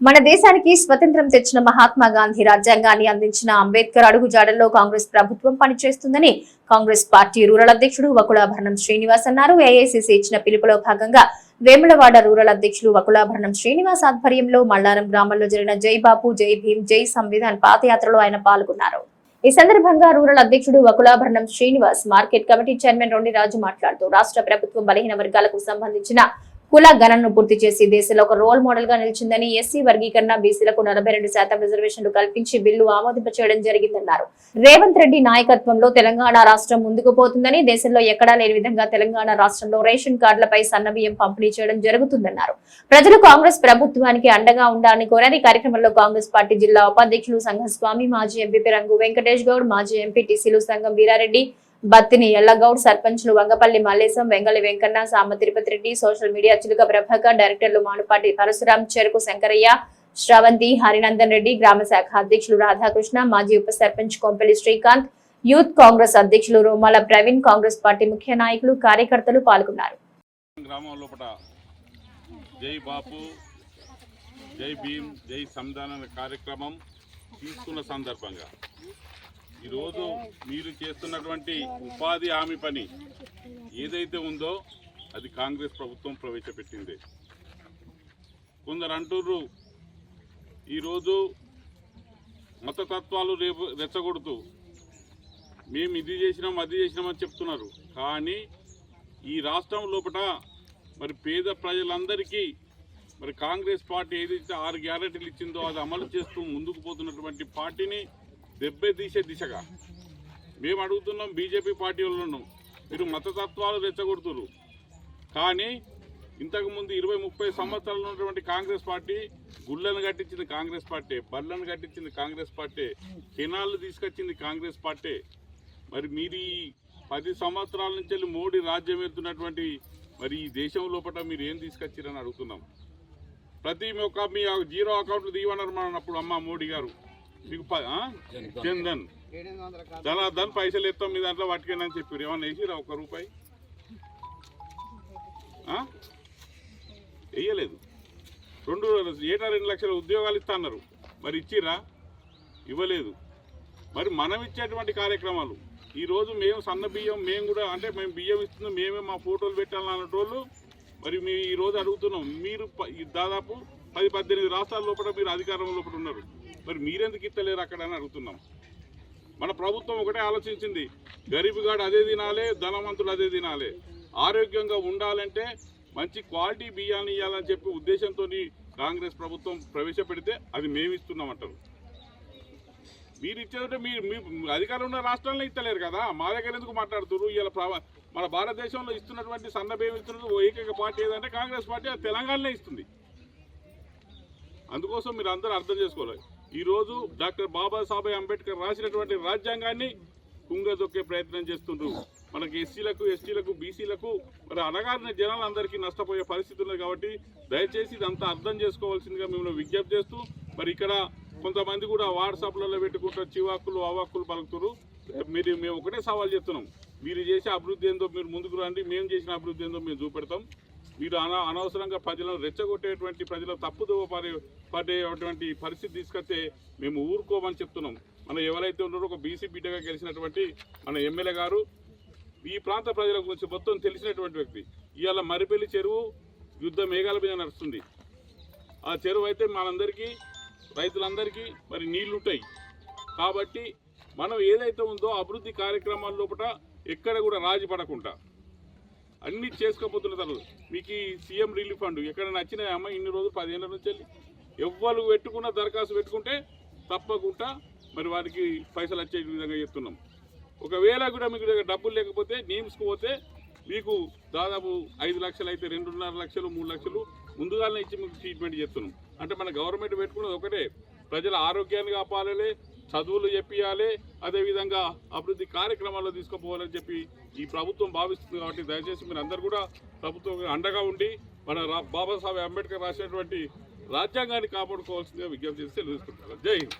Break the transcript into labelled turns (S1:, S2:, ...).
S1: మన దేశానికి స్వతంత్రం తెచ్చిన మహాత్మా గాంధీ రాజ్యాంగాన్ని అందించిన అంబేద్కర్ అడుగుజాడల్లో కాంగ్రెస్ ప్రభుత్వం పనిచేస్తుందని కాంగ్రెస్ పార్టీ రూరల్ అధ్యక్షుడు వకులాభరణం శ్రీనివాస్ అన్నారు. ఏఐసిసి ఇచ్చిన పిలుపులో భాగంగా వేములవాడ రూరల్ అధ్యక్షులు వకులాభరణం శ్రీనివాస్ ఆధ్వర్యంలో మల్లారం గ్రామంలో జరిగిన జై బాపు జై భీం జై సంవిధాన్ పాదయాత్రలో ఆయన పాల్గొన్నారు. ఈ సందర్భంగా రూరల్ అధ్యక్షుడు Vakulabharanam Srinivas market committee chairman Rondi Raju మాట్లాడుతూ రాష్ట్ర ప్రభుత్వం బలహీన వర్గాలకు సంబంధించిన కుల గణనను పూర్తి చేసి దేశంలో ఒక రోల్ మోడల్గా నిలిచిందని ఎస్సీ వర్గీకరణ బీసీలకు నలభై రెండు శాతం రిజర్వేషన్లు కల్పించి బిల్లు ఆమోదింపచేయడం జరిగిందన్నారు. రేవంత్ రెడ్డి నాయకత్వంలో తెలంగాణ రాష్ట్రం ముందుకు పోతుందని దేశంలో ఎక్కడా లేని విధంగా తెలంగాణ రాష్ట్రంలో రేషన్ కార్డులపై సన్నబియ్యం పంపిణీ చేయడం జరుగుతుందన్నారు. ప్రజలు కాంగ్రెస్ ప్రభుత్వానికి అండగా ఉండాలని కోరారు ఈ కార్యక్రమంలో కాంగ్రెస్ పార్టీ జిల్లా ఉపాధ్యక్షులు సంఘస్వామి మాజీ ఎంపీ రంగు వెంకటేష్ గౌడ్ మాజీ ఎంపీటీసీలు సంఘం వీరారెడ్డి బత్తిని ఎల్లగౌడ్ సర్పంచ్లు వంగపల్లి మల్లేశం వెంగళి వెంకన్న సామ తిరుపతి రెడ్డి సోషల్ మీడియా చిలుక ప్రభాకర్ డైరెక్టర్లు మానుపాటి పరశురాం చెరుకు శంకరయ్య శ్రవంతి హరినందన్ రెడ్డి గ్రామ శాఖ అధ్యక్షులు రాధాకృష్ణ మాజీ ఉప సర్పంచ్ కొంపల్లి శ్రీకాంత్ యూత్ కాంగ్రెస్ అధ్యక్షులు రోమాల ప్రవీణ్ కాంగ్రెస్ పార్టీ ముఖ్య నాయకులు కార్యకర్తలు పాల్గొన్నారు.
S2: జై బాపు జై భీమ్ జై సంధాన కార్యక్రమం తీసుకున్న సందర్భంగా ఈరోజు మీరు చేస్తున్నటువంటి ఉపాధి హామీ పని ఏదైతే ఉందో అది కాంగ్రెస్ ప్రభుత్వం ప్రవేశపెట్టింది. కొందరు అంటుర్రు ఈరోజు మతతత్వాలు రేపు రెచ్చగొడుతూ మేము ఇది చేసినాం అది చేసినామని చెప్తున్నారు. కానీ ఈ రాష్ట్రం లోపల మరి పేద ప్రజలందరికీ మరి కాంగ్రెస్ పార్టీ ఏదైతే ఆరు గ్యారెంటీలు ఇచ్చిందో అది అమలు చేస్తూ ముందుకు పోతున్నటువంటి పార్టీని దెబ్బే తీసే దిశగా. మేము అడుగుతున్నాం బీజేపీ పార్టీ వాళ్ళను మీరు మతతత్వాలు రెచ్చగొడుతురు కానీ ఇంతకుముందు ఇరవై ముప్పై సంవత్సరాలు ఉన్నటువంటి కాంగ్రెస్ పార్టీ గుళ్ళను కట్టించింది కాంగ్రెస్ పార్టీ బళ్ళను కట్టించింది కాంగ్రెస్ పార్టీ కెనాళ్ళు తీసుకొచ్చింది కాంగ్రెస్ పార్టీ. మరి మీరు పది సంవత్సరాల నుంచి వెళ్ళి మోడీ రాజ్యం వెళ్తున్నటువంటి మరి ఈ దేశం లోపల మీరు ఏం తీసుకొచ్చారని అడుగుతున్నాం. ప్రతి ఒక్క మీ జీరో అకౌంట్లు తీయమన్నారు మన అప్పుడు అమ్మ మోడీ గారు. జన్ధన్ ధనాధన్ పైసలు ఎత్తాం మీ దాంట్లో పట్టుకెళ్ళని చెప్పారు. ఏమన్నా వేసిరా ఒక్క రూపాయి? వేయలేదు. రెండు ఏటా రెండు లక్షల ఉద్యోగాలు ఇస్తా అన్నారు. మరి ఇచ్చిరా? ఇవ్వలేదు. మరి మనం ఇచ్చేటువంటి కార్యక్రమాలు. ఈరోజు మేము సన్న బియ్యం మేము కూడా అంటే మేము బియ్యం ఇస్తున్నాం మేమే మా ఫోటోలు పెట్టాలని అన్నటోళ్ళు. మరి మీ ఈరోజు అడుగుతున్నాం. మీరు ప- ఈ దాదాపు పది పద్దెనిమిది రాష్ట్రాల లోపల మీరు అధికారం లోపల ఉన్నారు. మరి మీరెందుకు ఇస్తలేరు అక్కడ అని అడుగుతున్నాం. మన ప్రభుత్వం ఒకటే ఆలోచించింది గరీబుగాడు అదే తినాలి ధనవంతుడు అదే తినాలి. ఆరోగ్యంగా ఉండాలంటే మంచి క్వాలిటీ బియ్యాన్ని ఇవ్వాలని చెప్పి ఉద్దేశంతో కాంగ్రెస్ ప్రభుత్వం ప్రవేశపెడితే అది మేము ఇస్తున్నామంటారు. మీరు ఇచ్చేదంటే మీరు మీ అధికారం ఉన్న రాష్ట్రాల్లో ఇస్తలేరు కదా. మా దగ్గర ఎందుకు మాట్లాడుతున్నారు ఇలా ప్రా- మన భారతదేశంలో ఇస్తున్నటువంటి సన్న ఇస్తున్నది? ఏకైక పార్టీ ఏదంటే కాంగ్రెస్ పార్టీ అది తెలంగాణలో ఇస్తుంది. అందుకోసం మీరు అందరూ అర్థం చేసుకోవాలి. ఈరోజు డాక్టర్ బాబాసాహెబ్ అంబేద్కర్ రాసినటువంటి రాజ్యాంగాన్ని కుంగదొక్కే ప్రయత్నం చేస్తుండ్రు. మనకి ఎస్సీలకు ఎస్టీలకు బీసీలకు మరి అనగారిన జనాలందరికీ నష్టపోయే పరిస్థితి ఉన్నది కాబట్టి దయచేసి ఇదంతా అర్థం చేసుకోవాల్సిందిగా మేము విజ్ఞప్తి చేస్తూ మరి ఇక్కడ కొంతమంది కూడా వాట్సాప్లలో పెట్టుకుంటూ చివాకులు అవాక్కులు పలుకుతున్నారు. మీరు మేము ఒకటే సవాల్ చెప్తున్నాం మీరు చేసే అభివృద్ధి ఏందో మీరు ముందుకు రండి. మేము చేసిన అభివృద్ధి ఏందో మేము చూపెడతాం. మీరు అన అనవసరంగా ప్రజలను రెచ్చగొట్టేటువంటి ప్రజల తప్పుదోవ పారే పడేటువంటి పరిస్థితి తీసుకొస్తే మేము ఊరుకోమని చెప్తున్నాం. మనం ఎవరైతే ఉన్నారో ఒక బీసీ బిడ్డగా గెలిచినటువంటి మన ఎమ్మెల్యే గారు ఈ ప్రాంత ప్రజల గురించి మొత్తం తెలిసినటువంటి వ్యక్తి. ఇవాళ మరిపెల్లి చెరువు యుద్ధ మేఘాల మీద నడుస్తుంది. ఆ చెరువు అయితే మనందరికీ రైతులందరికీ మరి నీళ్ళుంటాయి. కాబట్టి మనం ఏదైతే ఉందో అభివృద్ధి కార్యక్రమాల లోపల ఎక్కడ కూడా రాజీ పడకుండా అన్ని చేసుకోపోతున్న తర్వాత మీకు ఈ సీఎం రిలీఫ్ ఫండ్ ఎక్కడ అమ్మ? ఇన్ని రోజులు పదిహేనుల నుంచి వెళ్ళి. ఎవ్వరు పెట్టుకున్న దరఖాస్తు పెట్టుకుంటే తప్పకుండా మరి వారికి పైసలు వచ్చే విధంగా చెప్తున్నాం. ఒకవేళ కూడా మీకు దగ్గర డబ్బులు లేకపోతే నీమ్స్కి పోతే మీకు దాదాపు ఐదు లక్షలు అయితే రెండున్నర లక్షలు మూడు లక్షలు ముందుగానే ఇచ్చి మీకు ట్రీట్మెంట్ చేస్తున్నాం. అంటే మన గవర్నమెంట్ పెట్టుకున్నది ఒకటే. ప్రజల ఆరోగ్యాన్ని కాపాడాలి చదువులు చెప్పియాలి అదేవిధంగా అభివృద్ధి కార్యక్రమాల్లో తీసుకుపోవాలని చెప్పి ఈ ప్రభుత్వం భావిస్తుంది కాబట్టి దయచేసి మీరు అందరు కూడా ప్రభుత్వం అండగా ఉండి మన రా- బాబాసాహెబ్ అంబేద్కర్ రాసినటువంటి రాజ్యాంగాన్ని కాపాడుకోవాల్సిందిగా విజ్ఞప్తి చేస్తే తెలుసుకుంటారు జై హింద్.